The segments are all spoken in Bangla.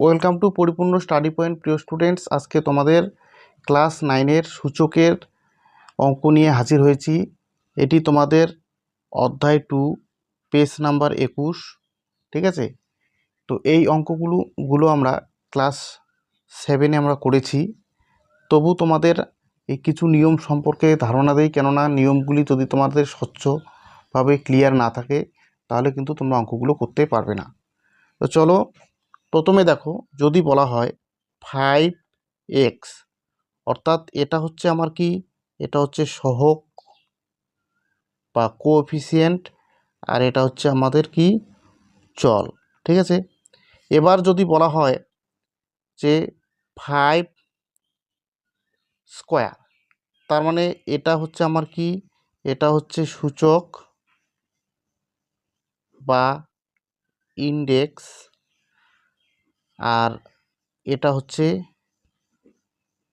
Welcome to Paripurna study point, প্রিয় স্টুডেন্টস। আজকে তোমাদের ক্লাস নাইনের সূচকের অঙ্ক নিয়ে হাজির হয়েছি। এটি তোমাদের অধ্যায় টু, পেজ নাম্বার একুশ, ঠিক আছে? তো এই অঙ্কগুলো, গুলো আমরা ক্লাস সেভেনে আমরা করেছি। তবু তোমাদের এই কিছু নিয়ম সম্পর্কে ধারণা দেই, কেননা নিয়মগুলি যদি তোমাদের স্বচ্ছভাবে ক্লিয়ার না থাকে, তাহলে কিন্তু তোমরা অঙ্কগুলো করতে পারবে না। তো চলো প্রথমে দেখো যদি বলা হয় ফাইভ এক্স অর্থাৎ এটা হচ্ছে আমার কি? এটা হচ্ছে সহক বা কোএফিসিয়েন্ট আর এটা হচ্ছে আমাদের কি? চল, ঠিক আছে? এবার যদি বলা হয় যে ফাইভ স্কোয়ার তার মানে এটা হচ্ছে আমার কি? এটা হচ্ছে সূচক বা ইন্ডেক্স আর এটা হচ্ছে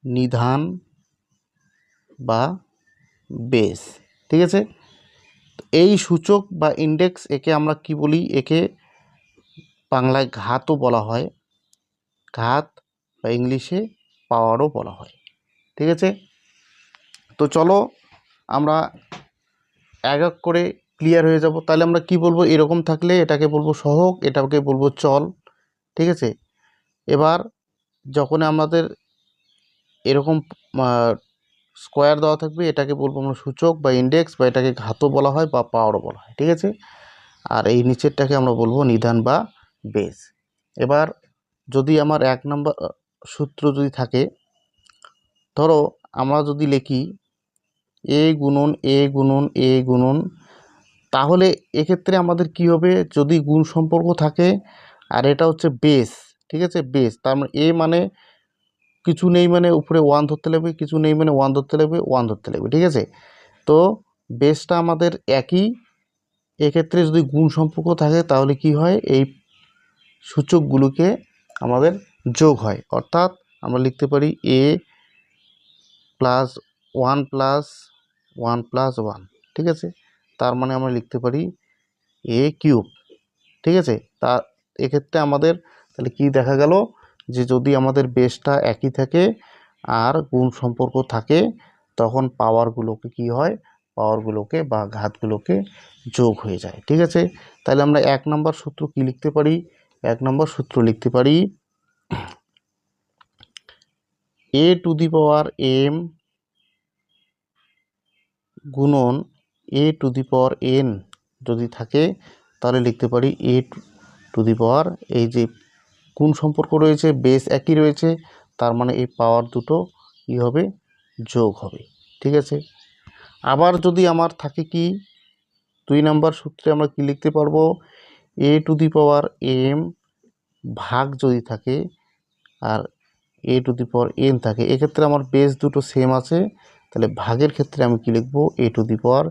নিধান বা বেস, ঠিক আছে? এই সূচক বা ইন্ডেক্স একে আমরা কি বলি? একে বাংলায় ঘাতও বলা হয়। ঘাত বা ইংলিশে পাওয়ারও বলা হয়, ঠিক আছে? তো চলো আমরা এক এক করে ক্লিয়ার হয়ে যাব। তাহলে আমরা কি বলব? এরকম থাকলে এটাকে বলব সহক এটাকে বলব চল, ঠিক আছে? এবার যখন আমাদের এরকম স্কোয়ার দেওয়া থাকবে, এটাকে বলব আমরা সূচক বা ইন্ডেক্স বা এটাকে ঘাতও বলা হয় বা পাওয়ারও বলা হয়, ঠিক আছে? আর এই নিচেরটাকে আমরা বলব নিধান বা বেস এবার যদি আমার এক নম্বর সূত্র যদি থাকে, ধরো আমরা যদি লিখি এ গুণন এ গুণন এ গুণন, তাহলে এক্ষেত্রে আমাদের কি হবে? যদি গুণ সম্পর্ক থাকে, আর এটা হচ্ছে বেস ঠিক আছে? বেস তার মানে এ মানে কিছু নেই মানে উপরে ওয়ান ধরতে লাগবে, কিছু নেই মানে ওয়ান ধরতে লাগবে ওয়ান ধরতে লাগবে, ঠিক আছে? তো বেসটা আমাদের একই। এক্ষেত্রে যদি গুণ সম্পর্ক থাকে তাহলে কি হয়? এই সূচকগুলোকে আমাদের যোগ হয়। অর্থাৎ আমরা লিখতে পারি a plus one plus one plus one ঠিক আছে? তার মানে আমরা লিখতে পারি এ কিউব ঠিক আছে? তা এক্ষেত্রে আমাদের তাহলে কি দেখা গেল যে যদি আমাদের বেসটা একই থাকে আর গুণ সম্পর্ক থাকে, তখন পাওয়ারগুলোকে কি হয়? পাওয়ারগুলোকে বা ঘাতগুলোকে যোগ হয়ে যায়, ঠিক আছে? তাহলে আমরা এক নম্বর সূত্র কি লিখতে পারি? এক নম্বর সূত্র লিখতে পারি এ টু দি পাওয়ার এম গুণন এ টু দি পাওয়ার এন যদি থাকে, তাহলে লিখতে পারি এ টু দি পাওয়ার এই যে কোন সম্পর্ক রয়েছে বেস একই রয়েছে, তার মানে এই পাওয়ার দুটো কী হবে? যোগ হবে, ঠিক আছে? আবার যদি আমার থাকে কি? দুই নাম্বার সূত্রে আমরা কি লিখতে পারব? এ টু দি পাওয়ার এম ভাগ যদি থাকে আর এ টু দি পাওয়ার এন থাকে, এক্ষেত্রে আমার বেস দুটো সেম আছে, তাহলে ভাগের ক্ষেত্রে আমি কি লিখব? A to the power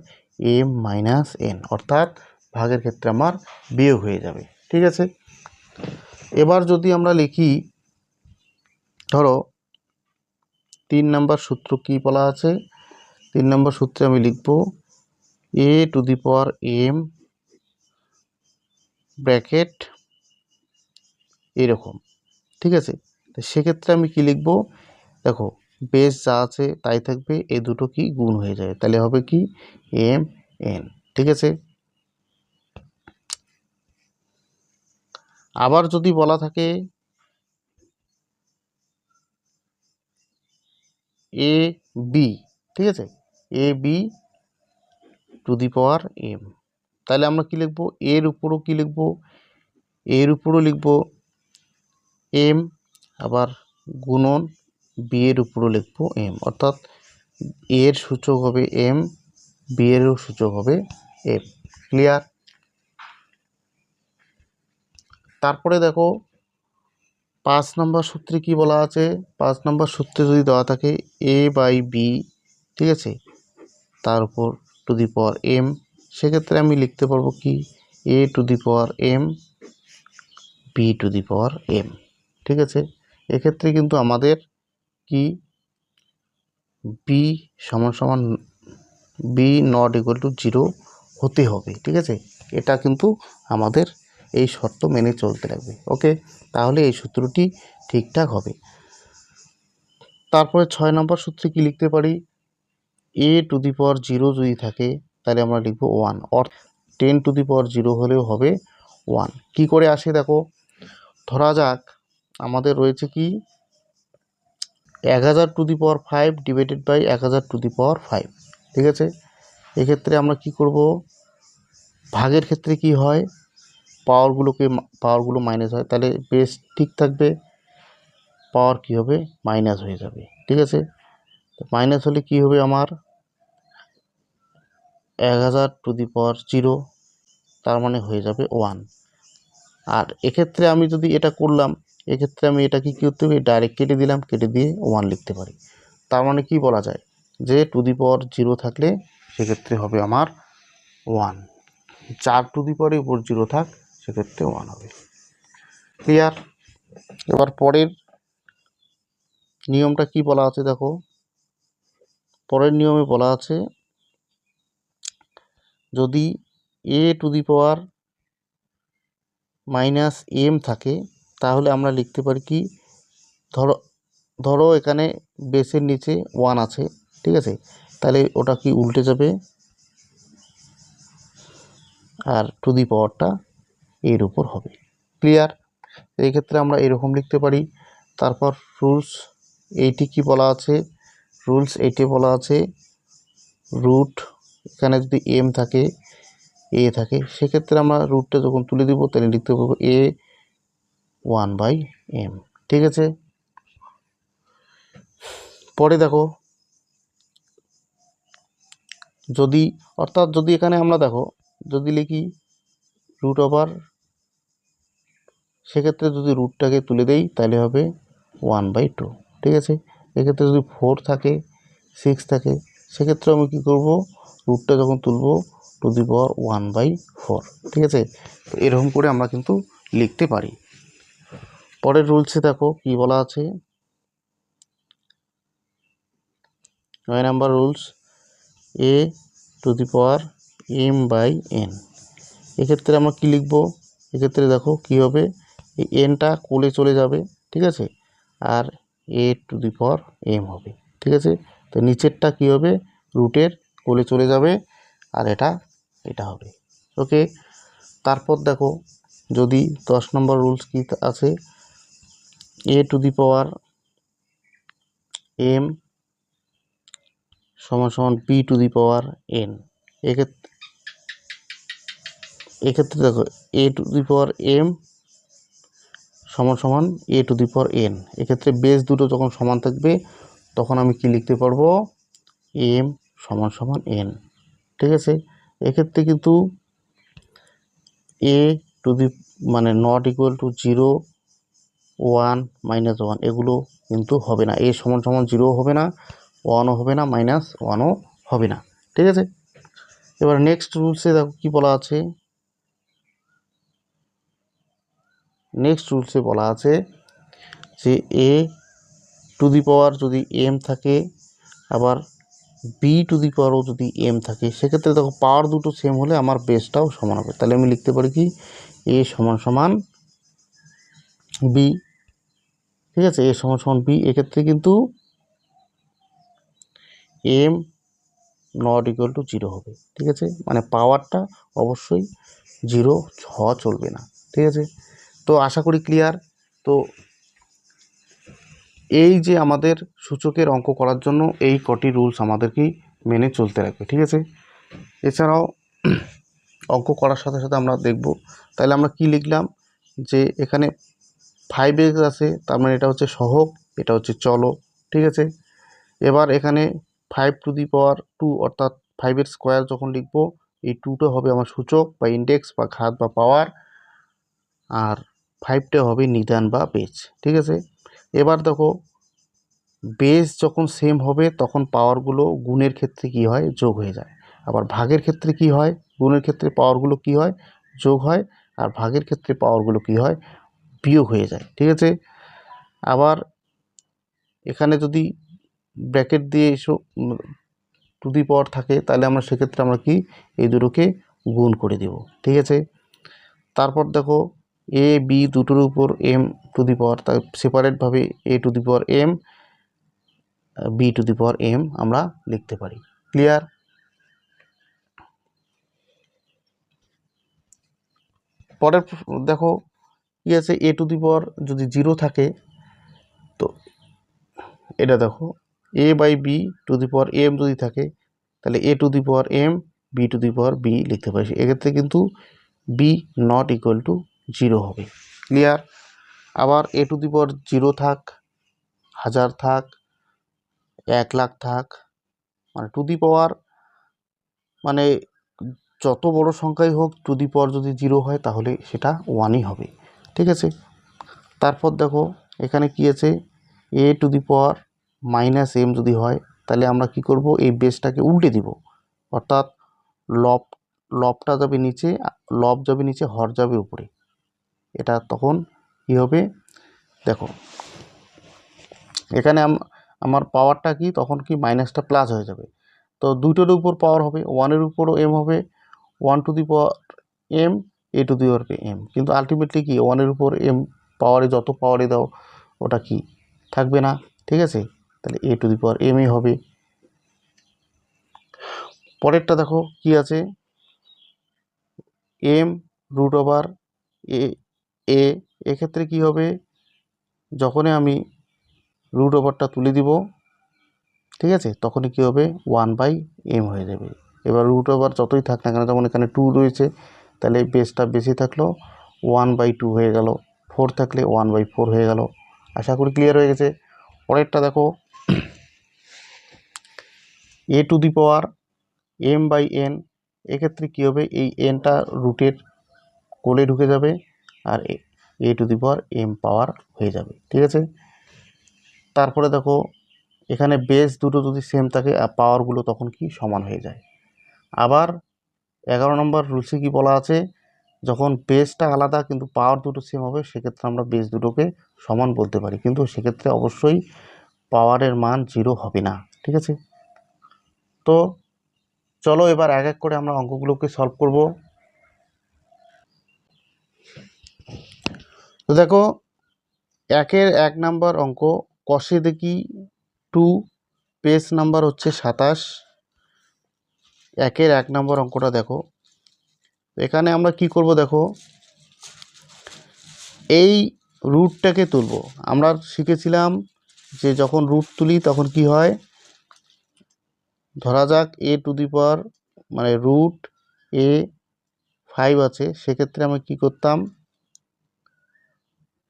m minus n অর্থাৎ ভাগের ক্ষেত্রে আমার বিয়োগ হয়ে যাবে, ঠিক আছে? এবার যদি আমরা লিখি, ধরো, তিন নম্বর সূত্র কি বলা আছে? তিন নম্বর সূত্রে আমি লিখব a to the power m bracket এরকম, ঠিক আছে? তো সেক্ষেত্রে আমি কি লিখব? দেখো বেস যা আছে তাই থাকবে এই দুটো কি গুণ হয়ে যায়, তাহলে হবে কি? এম এন ঠিক আছে? আবার যদি বলা থাকে এ বি ঠিক আছে? A b to the power m তাহলে আমরা কি লিখব? এর উপরও কি লিখব? এর উপরও লিখব এম আবার গুণন বি এর উপরও লিখব এম অর্থাৎ এর সূচক হবে এম বি এরও সূচক হবে এম ক্লিয়ার তারপরে দেখো, পাঁচ নম্বর সূত্রে কি বলা আছে? পাঁচ নম্বর সূত্রে যদি দেওয়া থাকে এ বাই বি ঠিক আছে? তার উপর টু দি পাওয়ার এম সেক্ষেত্রে আমি লিখতে পারব কি? A to the power m b to the power m ঠিক আছে? এক্ষেত্রে কিন্তু আমাদের কি? বি সমান সমান b not equal to zero হতে হবে, ঠিক আছে? এটা কিন্তু আমাদের এই শর্ত মেনে চলতে লাগবে। ওকে? তাহলে এই সূত্রটি ঠিকঠাক হবে। তারপরে ছয় নম্বর সূত্রে কি লিখতে পারি? এ টু দি পাওয়ার জিরো যদি থাকে, তাহলে আমরা লিখব one or ten to the power zero হলেও হবে ওয়ান কী করে আসে দেখো? ধরা যাক, আমাদের রয়েছে কি? এক হাজার to the power five divided by এক হাজার টু দি পাওয়ার ফাইভ ঠিক আছে? এক্ষেত্রে আমরা কি করব? ভাগের ক্ষেত্রে কি হয়? পাওয়ারগুলোকে পাওয়ারগুলো মাইনাস হয়, তাহলে বেস ঠিক থাকবে পাওয়ার কী হবে? মাইনাস হয়ে যাবে, ঠিক আছে? মাইনাস হলে কি হবে আমার? এক হাজার টু দি পাওয়ার জিরো তার মানে হয়ে যাবে ওয়ান আর এক্ষেত্রে আমি যদি এটা করলাম, এক্ষেত্রে আমি এটা কি করতে হবে? ডাইরেক্ট কেটে দিলাম, কেটে দিয়ে ওয়ান লিখতে পারি। তার মানে কি বলা যায়? যে টু দি পাওয়ার জিরো থাকলে সেক্ষেত্রে হবে আমার ওয়ান চার টু দি পাওয়ারের উপর জিরো থাক সেক্ষেত্রে ওয়ান হবে। ক্লিয়ার এবার পরের নিয়মটা কি বলা আছে দেখো? পরের নিয়মে বলা আছে, যদি a to the power minus m থাকে, তাহলে আমরা লিখতে পারি কি? ধরো ধরো এখানে বেসের নিচে ওয়ান আছে, ঠিক আছে? তাহলে ওটা কি উল্টে যাবে? আর টু দি পাওয়ারটা এর উপর হবে। ক্লিয়ার এই ক্ষেত্রে আমরা এরকম লিখতে পারি। তারপর রুলস এইটি কি বলা আছে? রুলস এইটি বলা আছে। রুট এখানে যদি এম থাকে এ থাকে, সেক্ষেত্রে আমরা রুটটা যখন তুলে দিব, তাহলে লিখতে পারব এ ওয়ান বাই এম ঠিক আছে? পরে দেখো। যদি, অর্থাৎ যদি এখানে আমরা দেখো, যদি লিখি রুট ওভার সেক্ষেত্রে যদি রুটটাকে তুলে দেই, তাহলে হবে ওয়ান বাই টু ঠিক আছে? এক্ষেত্রে যদি ফোর থাকে সিক্স থাকে, সেক্ষেত্রে আমি কী করব? রুটটা যখন তুলব to the power one by four ঠিক আছে? এরকম করে আমরা কিন্তু লিখতে পারি। পরের রুলসে দেখো কি বলা আছে। নয় number rules a to the power m by n এক্ষেত্রে আমরা কী লিখব? এক্ষেত্রে দেখো কী হবে? এই এনটা কোলে চলে যাবে, ঠিক আছে? আর এ টু দি পাওয়ার এম হবে, ঠিক আছে? তো নিচেরটা কী হবে? রুটের কোলে চলে যাবে, আর এটা এটা হবে ওকে তারপর দেখো, যদি দশ নম্বর রুলস কী আছে? এ টু দি পাওয়ার এম সমান সমান b to the power n এক্ষেত্রে এক্ষেত্রে দেখো এ টু দি পাওয়ার এম সমান সমান এ টু দি পর এন এক্ষেত্রে বেস দুটো যখন সমান থাকবে, তখন আমি কি লিখতে পারব? এম সমান সমান এন ঠিক আছে? এক্ষেত্রে কিন্তু এ টু দি মানে not equal to zero one minus one এগুলো কিন্তু হবে না। এ সমান সমান জিরো হবে না ওয়ানও হবে না মাইনাস ওয়ানও হবে না। ঠিক আছে? এবার নেক্সট রুলসে দেখো কী বলা আছে। নেক্সট রুলসে বলা আছে যে এ টু দি পাওয়ার যদি এম থাকে, আবার বি টু দি পাওয়ারও যদি এম থাকে, সেক্ষেত্রে দেখো পাওয়ার দুটো সেম হলে আমার বেসটাও সমান হবে। তাহলে আমি লিখতে পারি কি? এ সমান সমান বি ঠিক আছে? এ সমান সমান বি এক্ষেত্রে কিন্তু m not equal to zero হবে। ঠিক আছে? মানে পাওয়ারটা অবশ্যই জিরো হওয়া চলবে না। ঠিক আছে? তো আশা করি ক্লিয়ার তো এই যে আমাদের সূচকের অঙ্ক করার জন্য এই কটি রুলস আমাদেরকেই মেনে চলতে রাখবে ঠিক আছে? এছাড়াও অঙ্ক করার সাথে সাথে আমরা দেখব, তাহলে আমরা কি লিখলাম? যে এখানে ফাইভ এক্স আছে, তার মানে এটা হচ্ছে সহগ, এটা হচ্ছে চলো ঠিক আছে? এবার এখানে five to the power two অর্থাৎ ফাইভের স্কোয়ার যখন লিখব, এই টুটা হবে আমার সূচক বা ইন্ডেক্স বা ঘাত বা পাওয়ার আর ফাইভটা হবে নিদান বা বেজ, ঠিক আছে? এবার দেখো বেস যখন সেম হবে, তখন পাওয়ারগুলো গুণের ক্ষেত্রে কি হয়? যোগ হয়ে যায়। আবার ভাগের ক্ষেত্রে কি হয়? গুণের ক্ষেত্রে পাওয়ারগুলো কি হয়? যোগ হয়। আর ভাগের ক্ষেত্রে পাওয়ারগুলো কি হয়? বিয়োগ হয়ে যায়, ঠিক আছে? আবার এখানে যদি ব্র্যাকেট দিয়ে এসো টু দি পাওয়ার থাকে, তাহলে আমরা সেক্ষেত্রে আমরা কি? এই দুটোকে গুণ করে দেব, ঠিক আছে? তারপর দেখো এ বি দুটোর উপর এম টু দি পাওয়ার তাই সেপারেটভাবে a to the power m b to the power m আমরা লিখতে পারি। ক্লিয়ার পরের প্র- দেখো, কি আছে? এ টু দি পাওয়ার যদি জিরো থাকে, তো এটা দেখো a by b to the power m যদি থাকে, তাহলে a to the power m b to the power b লিখতে পারি। এক্ষেত্রে কিন্তু b not equal to zero হবে। ক্লিয়ার আবার এ টু দি পাওয়ার জিরো থাক, হাজার থাক, এক লাখ থাক মানে টু দি পাওয়ার মানে যত বড় সংখ্যাই হোক টু দি পাওয়ার যদি জিরো হয়, তাহলে সেটা ওয়ানই হবে। ঠিক আছে? তারপর দেখো, এখানে কি আছে? A to the power minus m যদি হয়, তাহলে আমরা কি করব? এই বেসটাকে উল্টে দিব। অর্থাৎ লব, লবটা যাবে নিচে, লব যাবে নিচে, হর যাবে উপরে। এটা তখন কী হবে? দেখো, এখানে আম- আমার পাওয়ারটা কি? তখন কি মাইনাসটা প্লাস হয়ে যাবে। তো দুটোর উপর পাওয়ার হবে ওয়ানের উপরও এম হবে one to the power m a to the power m কিন্তু আলটিমেটলি কি ওয়ানের উপর এম পাওয়ারে যত পাওয়ারে দাও, ওটা কি? থাকবে না, ঠিক আছে? তাহলে এ টু দি পাওয়ার এমই হবে। পরেরটা দেখো কি আছে? M root over a a এক্ষেত্রে কি হবে? যখনই আমি রুট ওভারটা তুলে দিব, ঠিক আছে? তখনই কী হবে? ওয়ান বাই এম হয়ে যাবে। এবার রুট ওভার যতই থাক না কেন, যেমন এখানে টু রয়েছে, তাহলে বেসটা বেশি থাকল ওয়ান বাই টু হয়ে গেল। ফোর থাকলে ওয়ান বাই ফোর হয়ে গেল। আশা করি ক্লিয়ার হয়ে গেছে। পরেরটা দেখো। A to the power m by n এক্ষেত্রে কী হবে? এই এনটা রুটের কোলে ঢুকে যাবে। আর এ টু দি পাওয়ার এম পাওয়ার হয়ে যাবে, ঠিক আছে? তারপরে দেখো, এখানে বেস দুটো যদি সেম থাকে, আর পাওয়ারগুলো তখন কি সমান হয়ে যায়? আবার এগারো নম্বর রুলসে কি বলা আছে? যখন বেসটা আলাদা কিন্তু পাওয়ার দুটো সেম হবে, সেক্ষেত্রে আমরা বেস দুটোকে সমান বলতে পারি। কিন্তু সেক্ষেত্রে অবশ্যই পাওয়ারের মান জিরো হবে না, ঠিক আছে? তো চলো এবার এক এক করে আমরা অঙ্কগুলোকে সলভ করব। তো দেখো, একের এক নাম্বার অঙ্ক, কষে দেখি টু পেজ নাম্বার হচ্ছে সাতাশ। একের এক নম্বর অঙ্কটা দেখো, এখানে আমরা কি করব দেখো, এই রুটটাকে তুলব। আমরা শিখেছিলাম যে যখন রুট তুলি তখন কি হয়, ধরা যাক এ টু দি পাওয়ার মানে রুট এ ফাইভ আছে, সেক্ষেত্রে আমি কি করতাম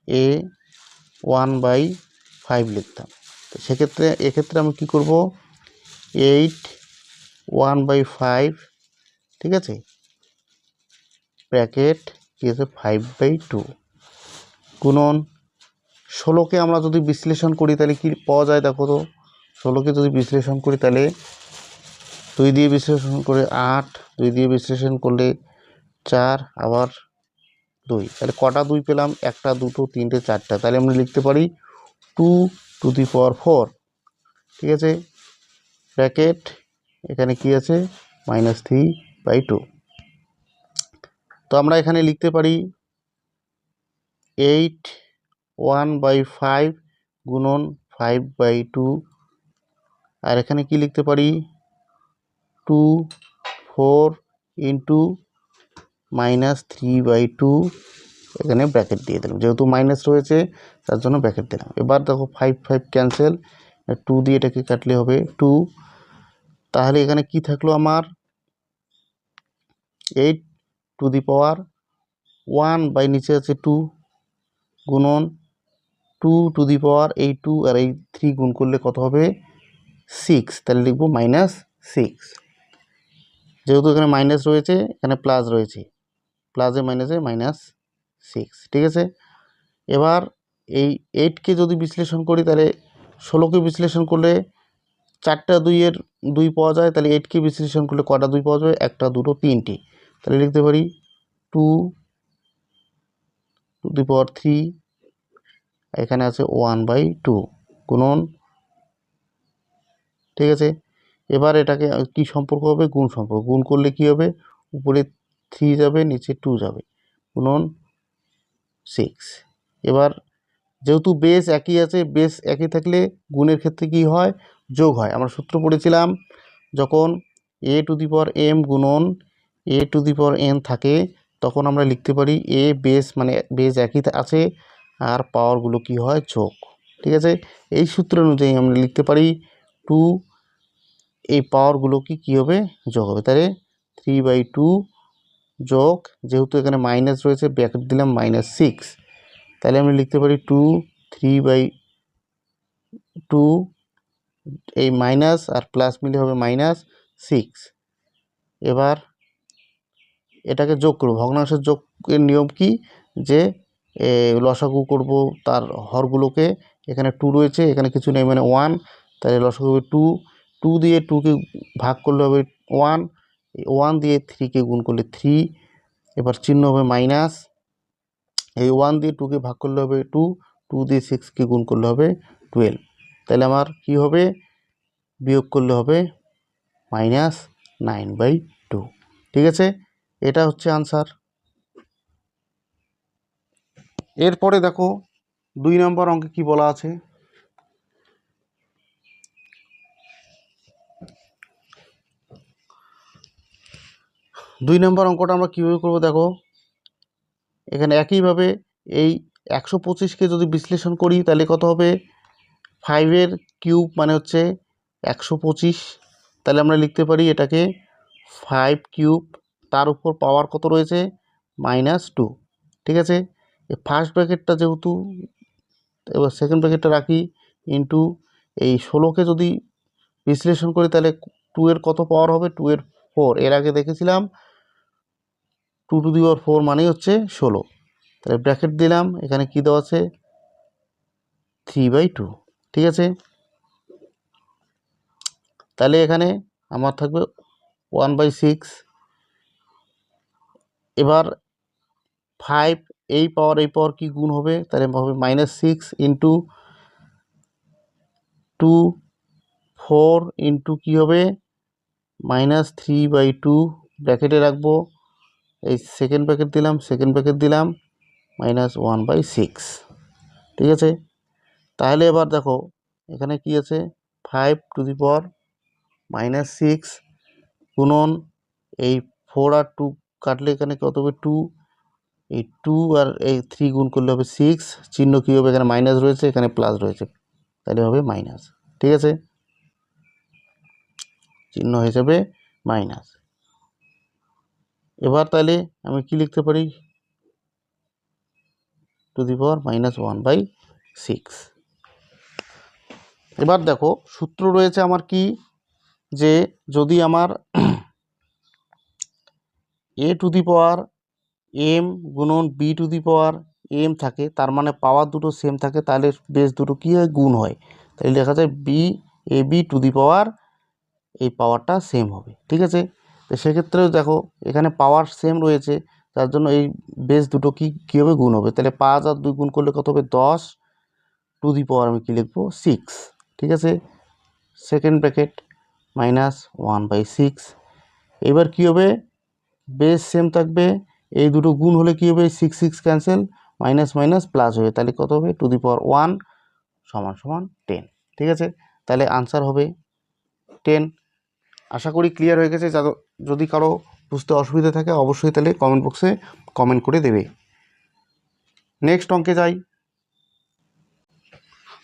এ ওয়ান বাই ফাইভ লিখতাম। তো সেক্ষেত্রে, এক্ষেত্রে আমি কি করব? এইট ওয়ান বাই ফাইভ ঠিক আছে? ব্র্যাকেট কি আছে? ফাইভ বাই টু গুণন, ষোলোকে আমরা যদি বিশ্লেষণ করি, তাহলে কি পাওয়া যায় দেখো তো? ষোলোকে যদি বিশ্লেষণ করি, তাহলে দুই দিয়ে বিশ্লেষণ করে আট, দুই দিয়ে বিশ্লেষণ করলে চার, আবার দুই। তাহলে কটা দুই পেলাম? একটা, দুটো, তিনটে, চারটা। তাহলে আমরা লিখতে পারি two to the power four. ঠিক আছে? ব্র্যাকেট, এখানে কি আছে? Minus three by two. তো আমরা এখানে লিখতে পারি এইট ওয়ান বাই ফাইভ গুণন ফাইভ বাই টু। আর এখানে কি লিখতে পারি? Two four into minus three by two এখানে ব্র্যাকেট দিয়ে দিলাম। যেহেতু মাইনাস রয়েছে, তার জন্য ব্র্যাকেট দিলাম। এবার দেখো ফাইভ ফাইভ ক্যান্সেল টু দিয়ে এটাকে কাটলে হবে টু তাহলে এখানে কি থাকল আমার? Eight to the power one by নিচে আছে টু গুণন টু টু দি পাওয়ার এই টু আর এই থ্রি গুণ করলে কত হবে? সিক্স তাহলে লিখব মাইনাস সিক্স যেহেতু এখানে মাইনাস রয়েছে, এখানে প্লাস রয়েছে। প্লাসে মাইনাসে মাইনাস সিক্স, ঠিক আছে? এবার এই এইটকে যদি বিশ্লেষণ করি, তাহলে ষোলোকে বিশ্লেষণ করলে চারটা দুইয়ের দুই পাওয়া যায়, তাহলে এইটকে বিশ্লেষণ করলে কটা দুই পাওয়া যাবে? একটা, দুটো, তিনটে। তাহলে লিখতে পারি two to the power three এখানে আছে ওয়ান বাই টু গুণন, ঠিক আছে? এবার এটাকে কি সম্পর্ক হবে? গুণ সম্পর্ক। গুণ করলে কি হবে? উপরে থ্রি যাবে, নিচে টু যাবে। গুণন সিক্স এবার যেহেতু বেস একই আছে বেস একই থাকলে গুণের ক্ষেত্রে কি হয়? যোগ হয়। আমরা সূত্র পড়েছিলাম, যখন এ টু দি পাওয়ার এম গুণন এ টু দি পাওয়ার এন থাকে, তখন আমরা লিখতে পারি এ বেস মানে বেস একই আছে, আর পাওয়ারগুলো কি হয়? যোগ। ঠিক আছে? এই সূত্র অনুযায়ী আমরা লিখতে পারি টু এই পাওয়ারগুলো কি, কী হবে? যোগ হবে। তাহলে থ্রি বাই টু যোগ, যেহেতু এখানে মাইনাস রয়েছে ব্র্যাকেট দিলাম মাইনাস সিক্স তাহলে আমরা লিখতে পারি টু থ্রি বাই টু এই মাইনাস আর প্লাস মিলে হবে মাইনাস সিক্স এবার এটাকে যোগ করব। ভগ্নাংশের যোগের নিয়ম কি? যে লসাগু করব তার হরগুলোকে। এখানে টু রয়েছে, এখানে কিছু নেই মানে ওয়ান তাহলে লসাগু হবে টু টু দিয়ে টুকে ভাগ করলে হবে ওয়ান ওয়ান দিয়ে থ্রিকে গুণ করলে থ্রি এবার চিহ্ন হবে মাইনাস এই ওয়ান দিয়ে টুকে ভাগ করলে হবে টু টু দিয়ে সিক্সকে গুণ করলে হবে টুয়েলভ তাহলে আমার কি হবে? বিয়োগ করলে হবে মাইনাস নাইন বাই টু ঠিক আছে? এটা হচ্ছে আনসার এরপরে দেখো, দুই নম্বর অঙ্কে কি বলা আছে? দুই নম্বর অঙ্কটা আমরা কীভাবে করব দেখো? এখানে একইভাবে এই একশো পঁচিশকে যদি বিশ্লেষণ করি, তাহলে কত হবে? ফাইভের কিউব মানে হচ্ছে একশো পঁচিশ। তাহলে আমরা লিখতে পারি এটাকে ফাইভ কিউব, তার উপর পাওয়ার কত রয়েছে? মাইনাস টু ঠিক আছে? এই ফার্স্ট ব্র্যাকেটটা যেহেতু, এবার সেকেন্ড ব্র্যাকেটটা রাখি ইন্টু এই ষোলোকে যদি বিশ্লেষণ করি, তাহলে টু এর কত পাওয়ার হবে? টু এর ফোর এর আগে দেখেছিলাম two to the power four মানেই হচ্ছে ষোলো। তাহলে ব্র্যাকেট দিলাম, এখানে কি দেওয়া আছে? থ্রি বাই টু ঠিক আছে? তাহলে এখানে আমার থাকবে ওয়ান বাই সিক্স এবার ফাইভ এই পাওয়ার এই পাওয়ার কি গুণ হবে? তাহলে হবে minus six into two four into কী হবে? মাইনাস থ্রি বাই টু ব্র্যাকেটে রাখব। এই সেকেন্ড ব্র্যাকেট দিলাম সেকেন্ড ব্র্যাকেট দিলাম মাইনাস ওয়ান বাই সিক্স ঠিক আছে? তাহলে এবার দেখো, এখানে কি আছে? Five to the power minus six গুণন এই ফোর আর টু কাটলে এখানে কত হবে? টু এই টু আর এই থ্রি গুণ করলে হবে সিক্স চিহ্ন কী হবে? এখানে মাইনাস রয়েছে, এখানে প্লাস রয়েছে। তাহলে হবে মাইনাস ঠিক আছে? চিহ্ন হিসেবে মাইনাস এবার তাহলে আমি কি লিখতে পারি? To the power minus one by six. এবার দেখো, সূত্র রয়েছে আমার কি? যে যদি আমার a to the power, m গুণন b to the power, m থাকে, তার মানে পাওয়ার দুটো সেম থাকে, তাহলে বেস দুটো কী হয়? গুণ হয়। তাহলে লেখা যায় b, a b to the power, এই পাওয়ারটা সেম হবে। ঠিক আছে? তো সেক্ষেত্রেও দেখো, এখানে পাওয়ার সেম রয়েছে, তার জন্য এই বেস দুটো কি কী হবে গুণ হবে? তাহলে পাঁচ আর দুই গুণ করলে কত হবে? দশ। টু দি পাওয়ার আমি কী লিখব? সিক্স ঠিক আছে? Second bracket minus one by six এবার কী হবে? বেস সেম থাকবে, এই দুটো গুণ হলে কী হবে? Six six cancel minus minus plus হবে তাহলে কত হবে? টু দি পাওয়ার ওয়ান সমান সমান টেন ঠিক আছে? তাহলে আনসার হবে টেন আশা করি ক্লিয়ার হয়ে গেছে। যদি কারও বুঝতে অসুবিধা থাকে, অবশ্যই তাহলে কমেন্ট বক্সে কমেন্ট করে দেবে। নেক্সট অঙ্কে যাই।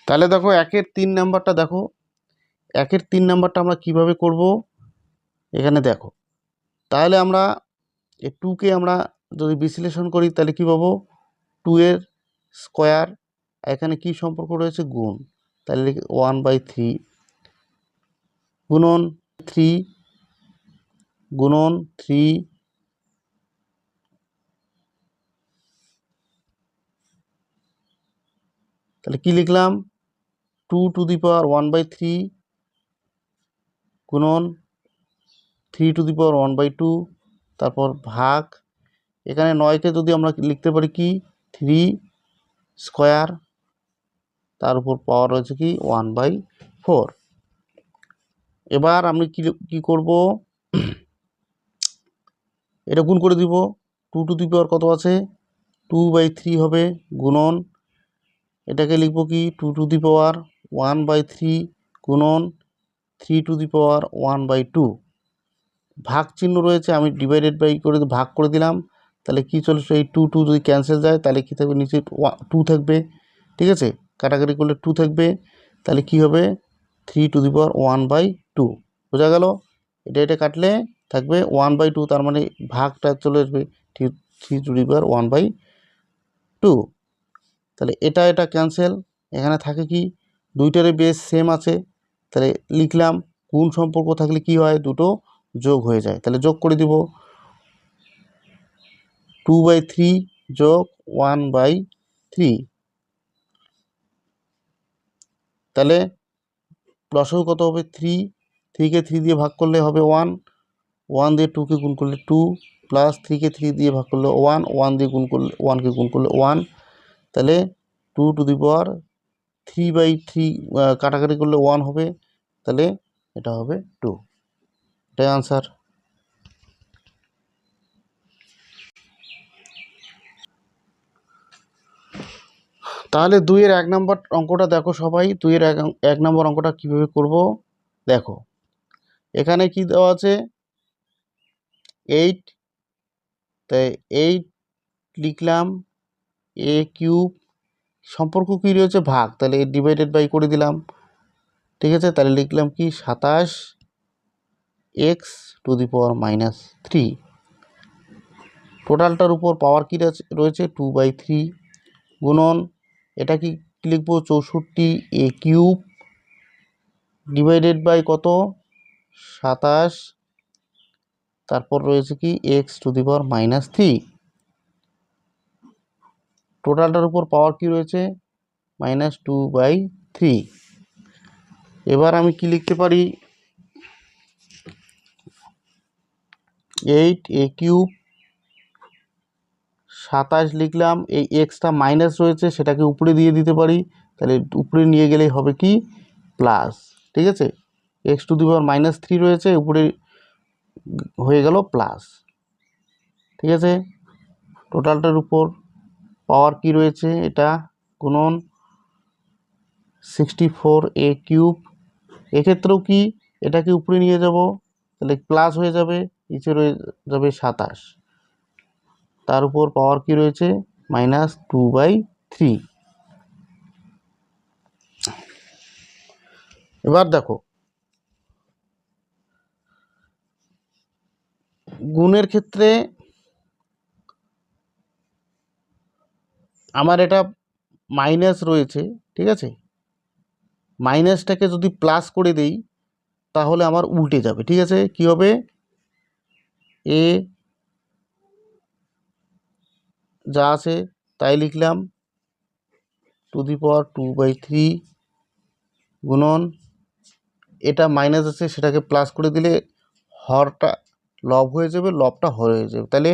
তাহলে দেখো, একের তিন নাম্বারটা দেখো। একের তিন নাম্বারটা আমরা কীভাবে করব? এখানে দেখো। তাহলে আমরা এই টুকে আমরা যদি বিশ্লেষণ করি, তাহলে কী পাবো? টু এর স্কোয়ার এখানে কি সম্পর্ক রয়েছে? গুণ। তাহলে ওয়ান বাই থ্রি গুণন। থ্রি গুণন থ্রি তাহলে কি লিখলাম? Two to the power one by three গুণন three to the power one by two তারপর ভাগ। এখানে নয়কে যদি আমরা লিখতে পারি কি? থ্রি স্কোয়ার তার উপর পাওয়ার রয়েছে কি? ওয়ান বাই ফোর এবার আমি কী কী করব? এটা গুণ করে দিব। টু টু দি পাওয়ার কত আছে? টু বাই থ্রি হবে গুণন। এটাকে লিখব কি? Two to the power one by three গুণন। Three to the power one by two ভাগ চিহ্ন রয়েছে, আমি ডিভাইডেড বাই করে ভাগ করে দিলাম। তাহলে কী চলে? এই টু টু যদি ক্যান্সেল যায়, তাহলে কী থাকবে? নিচে টু থাকবে। ঠিক আছে? কাটাকাটি করলে টু থাকবে। তাহলে কী হবে? Three to the power one by two বোঝা গেল? এটা এটা কাটলে থাকবে ওয়ান বাই টু তার মানে ভাগটা চলে আসবে three to the power one by two তাহলে এটা এটা ক্যান্সেল এখানে থাকে কি? দুইটারে বেস সেম আছে। তাহলে লিখলাম, কোন সম্পর্ক থাকলে কি হয়? দুটো যোগ হয়ে যায়। তাহলে যোগ করে দিব। টু বাই থ্রি যোগ ওয়ান বাই থ্রি তাহলে লসও কত হবে? থ্রি থ্রিকে থ্রি দিয়ে ভাগ করলে হবে ওয়ান ওয়ান দিয়ে টুকে গুণ করলে টু প্লাস থ্রিকে থ্রি দিয়ে ভাগ করলে ওয়ান ওয়ান দিয়ে গুণ করলে ওয়ানকে গুণ করলে ওয়ান তাহলে two to the power three by three কাটাকাটি করলে ওয়ান হবে, তাহলে এটা হবে টু এটাই আনসার তাহলে দুইয়ের এক নম্বর অঙ্কটা দেখো সবাই, দুইয়ের এক এক নম্বর অঙ্কটা কীভাবে করব? দেখো এখানে কি দেওয়া আছে? এইট তাই এইট লিখলাম এ কিউব সম্পর্ক কী রয়েছে? ভাগ, তাহলে এ ডিভাইডেড বাই করে দিলাম। ঠিক আছে, তাহলে লিখলাম কি? সাতাশ x to the power minus three টোটালটার উপর পাওয়ার কী রয়েছে? টু বাই থ্রি গুণন, এটা কি লিখব? চৌষট্টি এ কিউব ডিভাইডেড বাই কত? সাতাশ। তারপর রয়েছে কি? X to the power minus three টোটালটার উপর পাওয়ার কি রয়েছে? মাইনাস টু বাই থ্রি এবার আমি কি লিখতে পারি? এইট এ কিউব সাতাশ লিখলাম, এই এক্সটা মাইনাস রয়েছে, সেটাকে উপরে দিয়ে দিতে পারি। তাহলে উপরে নিয়ে গেলেই হবে কি? প্লাস ঠিক আছে? X to the power minus three রয়েছে, উপরে হয়ে গেল প্লাস। ঠিক আছে? টোটালটার উপর পাওয়ার কি রয়েছে? এটা গুণন সিক্সটি ফোর এ কিউব। এক্ষেত্রেও কি? এটাকে উপরে নিয়ে যাব, তাহলে প্লাস হয়ে যাবে, নিচে রয়ে যাবে সাতাশ। তার উপর পাওয়ার কি রয়েছে? Minus two by three. এবার দেখো গুণের ক্ষেত্রে আমার এটা মাইনাস রয়েছে, ঠিক আছে? মাইনাসটাকে যদি প্লাস করে দেই, তাহলে আমার উল্টে যাবে, ঠিক আছে? কি হবে? এ যা আছে তাই লিখলাম to the power two by three গুণন, এটা মাইনাস আছে, সেটাকে প্লাস করে দিলে হরটা লব হয়ে যাবে, লবটা হর হয়ে যাবে। তাহলে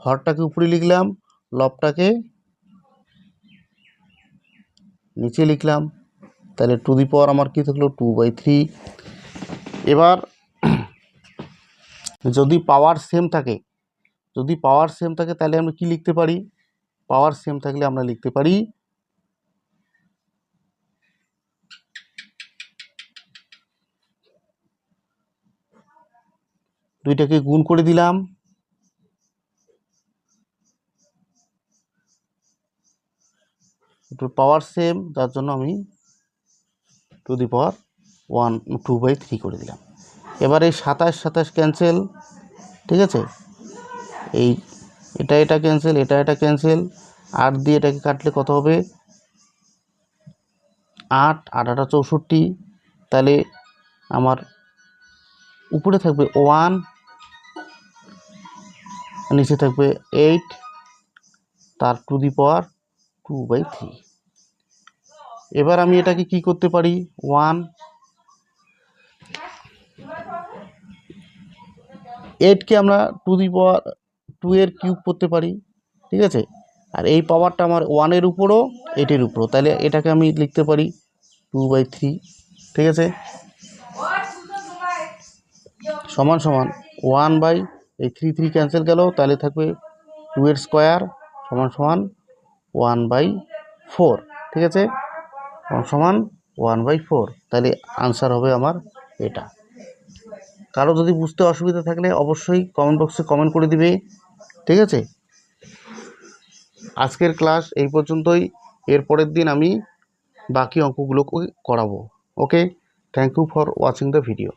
হরটাকে উপরে লিখলাম, লবটাকে নিচে লিখলাম। তাহলে টু দি পাওয়ার আমার কী থাকল? Two by three. এবার যদি পাওয়ার সেম থাকে, যদি পাওয়ার সেম থাকে, তাহলে আমরা কি লিখতে পারি? পাওয়ার সেম থাকলে আমরা লিখতে পারি দুইটাকে গুণ করে দিলাম। একটু পাওয়ার সেম যার জন্য আমি to the power one two by three করে দিলাম। এবার এই সাতাশ সাতাশ ক্যান্সেল ঠিক আছে? এই এটা এটা ক্যান্সেল এটা এটা ক্যান্সেল আট দিয়ে এটাকে কাটলে কত হবে? আট আট, আটা চৌষট্টি। তাহলে আমার উপরে থাকবে ওয়ান নিচে থাকবে এইট তার to the power two by three এবার আমি এটাকে কি করতে পারি? ওয়ান এইটকে আমরা টু দি পাওয়ার টু এর কিউব করতে পারি, ঠিক আছে? আর এই পাওয়ারটা আমার ওয়ানের উপরও এইটের উপরও। তাহলে এটাকে আমি লিখতে পারি টু বাই থ্রি ঠিক আছে? সমান সমান ওয়ান বাই এই থ্রি থ্রি ক্যান্সেল গেল, তাহলে থাকবে টু এর স্কোয়ার সমান সমান ওয়ান বাই ফোর ঠিক আছে? সমান ওয়ান বাই ফোর তাহলে আনসার হবে আমার এটা। কারও যদি বুঝতে অসুবিধা থাকলে অবশ্যই কমেন্ট বক্সে কমেন্ট করে দিবে, ঠিক আছে? আজকের ক্লাস এই পর্যন্তই, এর পরের দিন আমি বাকি অঙ্কগুলোকে করাবো okay thank you for watching the video